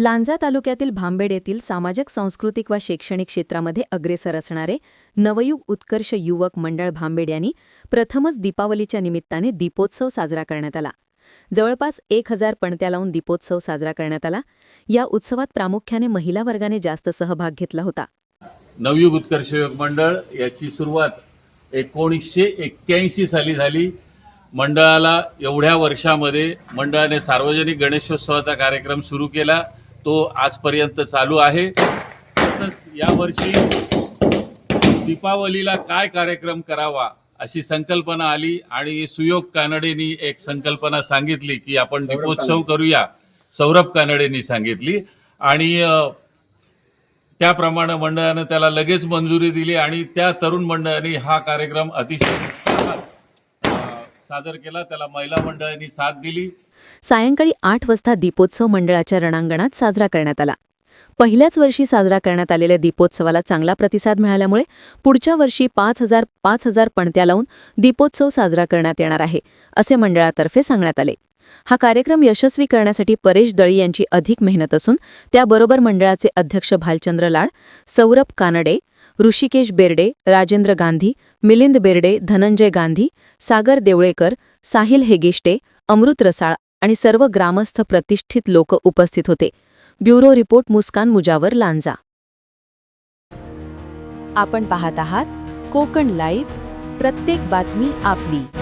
लांजा तालुक्यातील भांबेड येथील सामाजिक सांस्कृतिक व शैक्षणिक क्षेत्रामध्ये अग्रेसर असणारे नवयुग उत्कर्ष युवक मंडळ भांबेड यांनी प्रथमच दीपावलीच्या निमित्ताने दीपोत्सव साजरा करण्यात आला. जवळपास एक हजार पणत्या लावून दीपोत्सव साजरा करण्यात आला. या उत्सवात प्रामुख्याने महिला वर्गाने जास्त सहभाग घेतला होता. नवयुग उत्कर्ष युवक मंडळ याची सुरुवात एकोणीसशे एक्क्याऐंशी साली झाली. मंडळाला एवढ्या वर्षामध्ये मंडळाने सार्वजनिक गणेशोत्सवाचा कार्यक्रम सुरू केला. तो आजपर्यंत चालू आहे. तसंच यावर्षी दीपावलीला काय कार्यक्रम करावा अशी संकल्पना आली आणि सुयोग कानडेनी एक संकल्पना सांगितली की आपण दीपोत्सव करूया सौरभ कानडेनी सांगितली. आणि त्याप्रमाणे मंडळानं त्याला लगेच मंजुरी दिली आणि त्या तरुण मंडळाने हा कार्यक्रम अतिशय सादर केला. त्याला महिला मंडळांनी साथ दिली. सायंकाळी आठ वाजता दीपोत्सव मंडळाच्या रणांगणात साजरा करण्यात आला. पहिल्याच वर्षी साजरा करण्यात आलेल्या दीपोत्सवाला चांगला प्रतिसाद मिळाल्यामुळे पुढच्या वर्षी पाच हजार पाच हजार पणत्या लावून दीपोत्सव साजरा करण्यात येणार आहे असे मंडळातर्फे सांगण्यात आले. हा कार्यक्रम यशस्वी करण्यासाठी परेश दळी यांची अधिक मेहनत असून त्याबरोबर मंडळाचे अध्यक्ष भालचंद्र लाड सौरभ कानडे ऋषिकेश बेर्डे राजेंद्र गांधी मिलिंद बेर्डे धनंजय गांधी सागर देवळेकर साहिल हेगिष्टे अमृत रसाळ आणि सर्व ग्रामस्थ प्रतिष्ठित लोक उपस्थित होते. Bureau report Muskan Mujawar Lanja. आपण पाहत आहात कोकण लाईव्ह. प्रत्येक बातमी आपली.